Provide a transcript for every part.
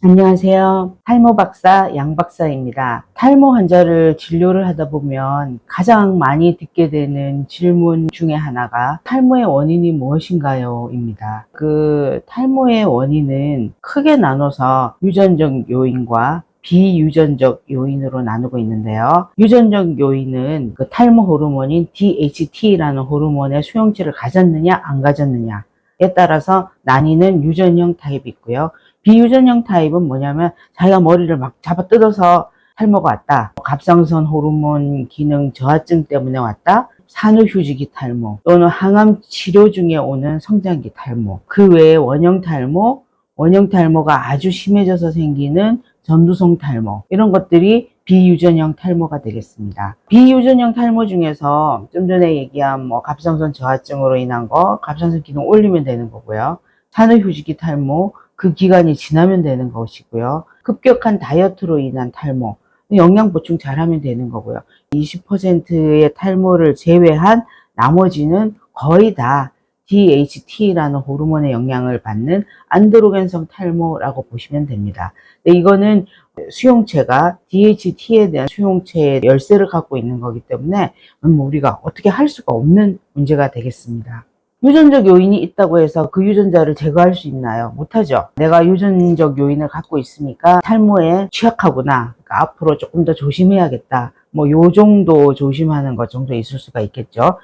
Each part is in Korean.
안녕하세요. 탈모 박사 양 박사입니다. 탈모 환자를 진료를 하다 보면 가장 많이 듣게 되는 질문 중에 하나가 탈모의 원인이 무엇인가요? 입니다. 그 탈모의 원인은 크게 나눠서 유전적 요인과 비유전적 요인으로 나누고 있는데요. 유전적 요인은 그 탈모 호르몬인 DHT라는 호르몬의 수용체를 가졌느냐 안 가졌느냐에 따라서 나뉘는 유전형 타입이 있고요. 비유전형 타입은 뭐냐면 자기가 머리를 막 잡아 뜯어서 탈모가 왔다. 갑상선 호르몬 기능 저하증 때문에 왔다. 산후휴지기 탈모 또는 항암 치료 중에 오는 성장기 탈모 그 외에 원형 탈모 원형 탈모가 아주 심해져서 생기는 전두성 탈모 이런 것들이 비유전형 탈모가 되겠습니다. 비유전형 탈모 중에서 좀 전에 얘기한 뭐 갑상선 저하증으로 인한 거 갑상선 기능 올리면 되는 거고요. 산후휴지기 탈모 그 기간이 지나면 되는 것이고요. 급격한 다이어트로 인한 탈모 영양 보충 잘하면 되는 거고요. 20%의 탈모를 제외한 나머지는 거의 다 DHT라는 호르몬의 영향을 받는 안드로겐성 탈모라고 보시면 됩니다. 이거는 수용체가 DHT에 대한 수용체의 열쇠를 갖고 있는 거기 때문에 뭐 우리가 어떻게 할 수가 없는 문제가 되겠습니다. 유전적 요인이 있다고 해서 그 유전자를 제거할 수 있나요? 못하죠. 내가 유전적 요인을 갖고 있으니까 탈모에 취약하구나. 그러니까 앞으로 조금 더 조심해야겠다. 뭐 요 정도 조심하는 것 정도 있을 수가 있겠죠.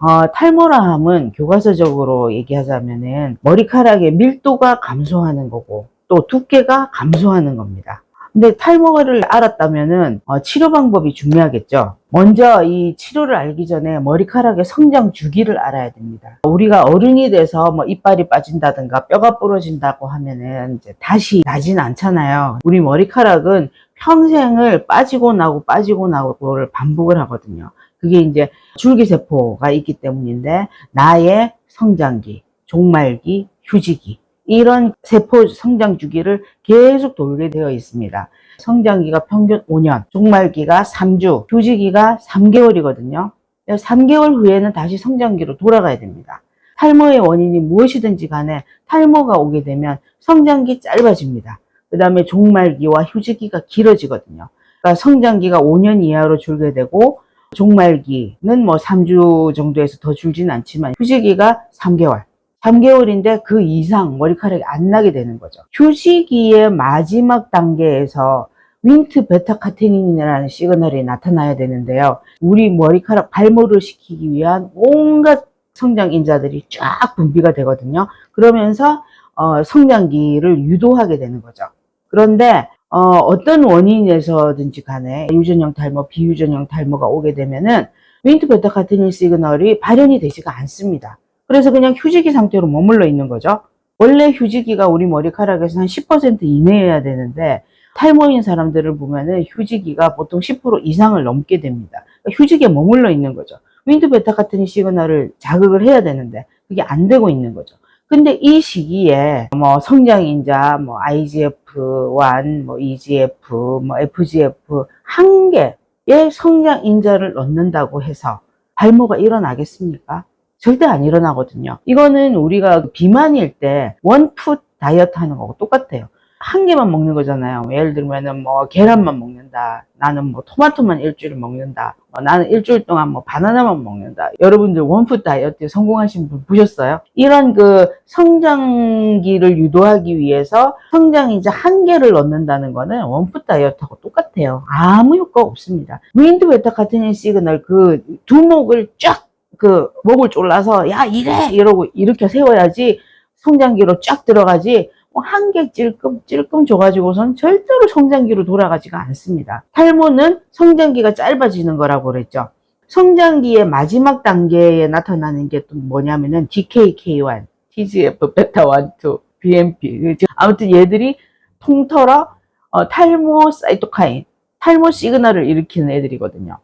어, 탈모라 함은 교과서적으로 얘기하자면은 머리카락의 밀도가 감소하는 거고 또 두께가 감소하는 겁니다. 근데 탈모를 알았다면은 어, 치료 방법이 중요하겠죠. 먼저 이 치료를 알기 전에 머리카락의 성장 주기를 알아야 됩니다. 우리가 어른이 돼서 뭐 이빨이 빠진다든가 뼈가 부러진다고 하면은 이제 다시 나진 않잖아요. 우리 머리카락은 평생을 빠지고 나고 빠지고 나고를 반복을 하거든요. 그게 이제 줄기세포가 있기 때문인데 나의 성장기, 종말기, 휴지기 이런 세포 성장 주기를 계속 돌게 되어 있습니다. 성장기가 평균 5년, 종말기가 3주, 휴지기가 3개월이거든요. 3개월 후에는 다시 성장기로 돌아가야 됩니다. 탈모의 원인이 무엇이든지 간에 탈모가 오게 되면 성장기 짧아집니다. 그 다음에 종말기와 휴지기가 길어지거든요. 그러니까 성장기가 5년 이하로 줄게 되고 종말기는 뭐 3주 정도에서 더 줄지는 않지만 휴지기가 3개월. 3개월인데 그 이상 머리카락이 안 나게 되는 거죠. 휴지기의 마지막 단계에서 윈트 베타 카테닌이라는 시그널이 나타나야 되는데요. 우리 머리카락 발모를 시키기 위한 온갖 성장 인자들이 쫙 분비가 되거든요. 그러면서 어, 성장기를 유도하게 되는 거죠. 그런데 어, 떤 원인에서든지 간에 유전형 탈모, 비유전형 탈모가 오게 되면은 윈트 베타 카테닌 시그널이 발현이 되지가 않습니다. 그래서 그냥 휴지기 상태로 머물러 있는 거죠. 원래 휴지기가 우리 머리카락에서 한 10% 이내여야 되는데 탈모인 사람들을 보면은 휴지기가 보통 10% 이상을 넘게 됩니다. 그러니까 휴지기에 머물러 있는 거죠. 윈드 베타 같은 시그널을 자극을 해야 되는데 그게 안 되고 있는 거죠. 근데 이 시기에 뭐 성장인자, 뭐 IGF-1, 뭐 EGF, 뭐 FGF 한 개의 성장인자를 넣는다고 해서 발모가 일어나겠습니까? 절대 안 일어나거든요. 이거는 우리가 비만일 때 원푸드 다이어트 하는 거하고 똑같아요. 한 개만 먹는 거잖아요. 예를 들면은 뭐 계란만 먹는다. 나는 뭐 토마토만 일주일 먹는다. 뭐 나는 일주일 동안 뭐 바나나만 먹는다. 여러분들 원푸드 다이어트에 성공하신 분 보셨어요? 이런 그 성장기를 유도하기 위해서 성장이자 한 개를 넣는다는 거는 원푸드 다이어트하고 똑같아요. 아무 효과 없습니다. 윈드 베타 카테닌 시그널 그 두목을 쫙 그 목을 졸라서 야 이래 이러고 일으켜 세워야지 성장기로 쫙 들어가지 뭐한개 찔끔 찔끔 줘가지고선 절대로 성장기로 돌아가지가 않습니다. 탈모는 성장기가 짧아지는 거라고 그랬죠. 성장기의 마지막 단계에 나타나는 게 또 뭐냐면은 DKK1, TGF 베타 1, 2, BMP. 아무튼 얘들이 통틀어 어, 탈모 사이토카인, 탈모 시그널을 일으키는 애들이거든요.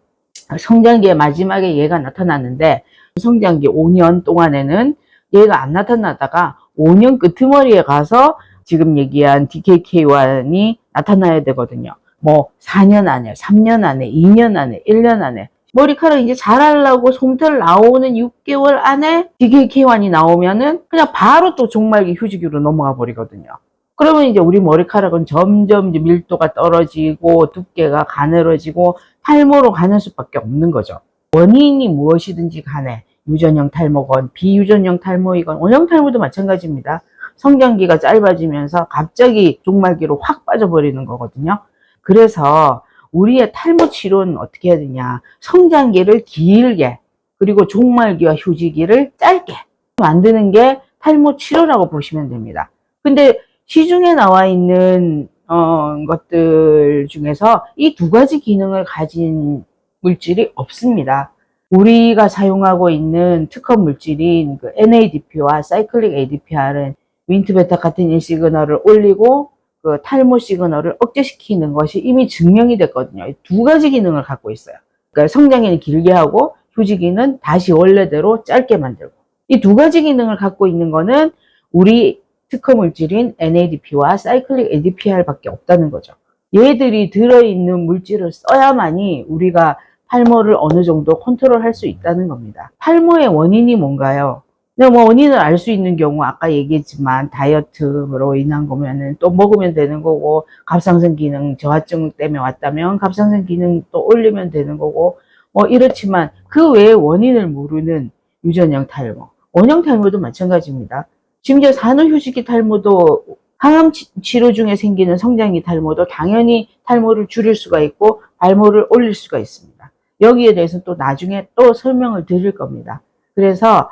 성장기의 마지막에 얘가 나타났는데 성장기 5년 동안에는 얘가 안 나타나다가 5년 끄트머리에 가서 지금 얘기한 DKK1이 나타나야 되거든요. 뭐 4년 안에, 3년 안에, 2년 안에, 1년 안에 머리카락 이제 자라려고 솜털 나오는 6개월 안에 DKK1이 나오면은 그냥 바로 또 종말기 휴지기로 넘어가 버리거든요. 그러면 이제 우리 머리카락은 점점 이제 밀도가 떨어지고 두께가 가늘어지고 탈모로 가는 수밖에 없는 거죠. 원인이 무엇이든지 간에 유전형 탈모건 비유전형 탈모이건 원형 탈모도 마찬가지입니다. 성장기가 짧아지면서 갑자기 종말기로 확 빠져버리는 거거든요. 그래서 우리의 탈모 치료는 어떻게 해야 되냐. 성장기를 길게 그리고 종말기와 휴지기를 짧게 만드는 게 탈모 치료라고 보시면 됩니다. 근데 시중에 나와 있는 어, 것들 중에서 이 두 가지 기능을 가진 물질이 없습니다. 우리가 사용하고 있는 특허 물질인 그 NADP와 사이클릭 ADPR은 윈트베타 같은 인 시그널을 올리고 그 탈모 시그널을 억제시키는 것이 이미 증명이 됐거든요. 이두 가지 기능을 갖고 있어요. 그러니까 성장기는 길게 하고 휴지기는 다시 원래대로 짧게 만들고 이 두 가지 기능을 갖고 있는 거는 우리 특허 물질인 NADP와 사이클릭 ADPR밖에 없다는 거죠. 얘들이 들어있는 물질을 써야만이 우리가 탈모를 어느 정도 컨트롤할 수 있다는 겁니다. 탈모의 원인이 뭔가요? 근데 뭐 원인을 알 수 있는 경우 아까 얘기했지만 다이어트로 인한 거면은 또 먹으면 되는 거고 갑상선 기능 저하증 때문에 왔다면 갑상선 기능 또 올리면 되는 거고 뭐 이렇지만 그 외에 원인을 모르는 유전형 탈모, 원형 탈모도 마찬가지입니다. 심지어 산후휴지기 탈모도 항암 치- 치료 중에 생기는 성장기 탈모도 당연히 탈모를 줄일 수가 있고 발모를 올릴 수가 있습니다. 여기에 대해서 또 나중에 또 설명을 드릴 겁니다. 그래서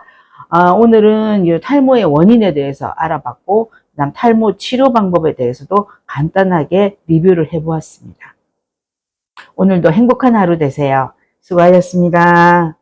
아, 오늘은 이 탈모의 원인에 대해서 알아봤고 그다음 탈모 치료 방법에 대해서도 간단하게 리뷰를 해보았습니다. 오늘도 행복한 하루 되세요. 수고하셨습니다.